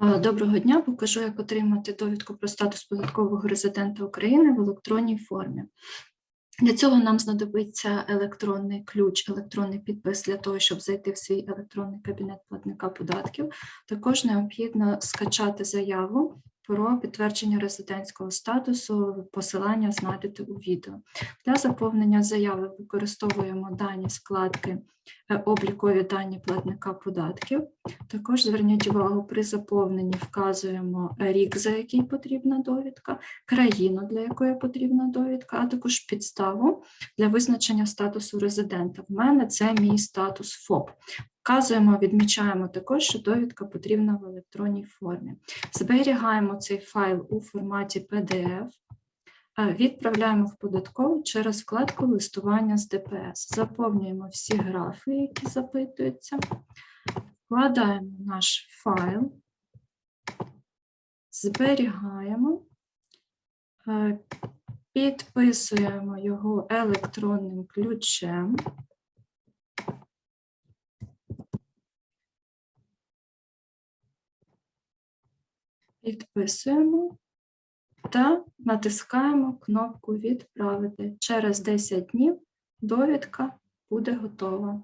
Доброго дня. Покажу, як отримати довідку про статус податкового резидента України в електронній формі. Для цього нам знадобиться електронний ключ, електронний підпис для того, щоб зайти в свій електронний кабінет платника податків. Також необхідно скачати заяву про підтвердження резидентського статусу. Посилання знайдете у відео. Для заповнення заяви використовуємо дані складки е, облікові дані платника податків. Також зверніть увагу, при заповненні вказуємо рік, за який потрібна довідка, країну, для якої потрібна довідка, а також підставу для визначення статусу резидента. В мене це мій статус ФОП. Вказуємо, відмічаємо також, що довідка потрібна в електронній формі. Зберігаємо цей файл у форматі PDF. е, Відправляємо в податкову через вкладку листування з ДПС. Заповнюємо всі графи, які запитуються. Вкладаємо наш файл, зберігаємо, е, підписуємо його електронним ключем. Підписуємо та натискаємо кнопку Відправити. Через 10 днів довідка буде готова.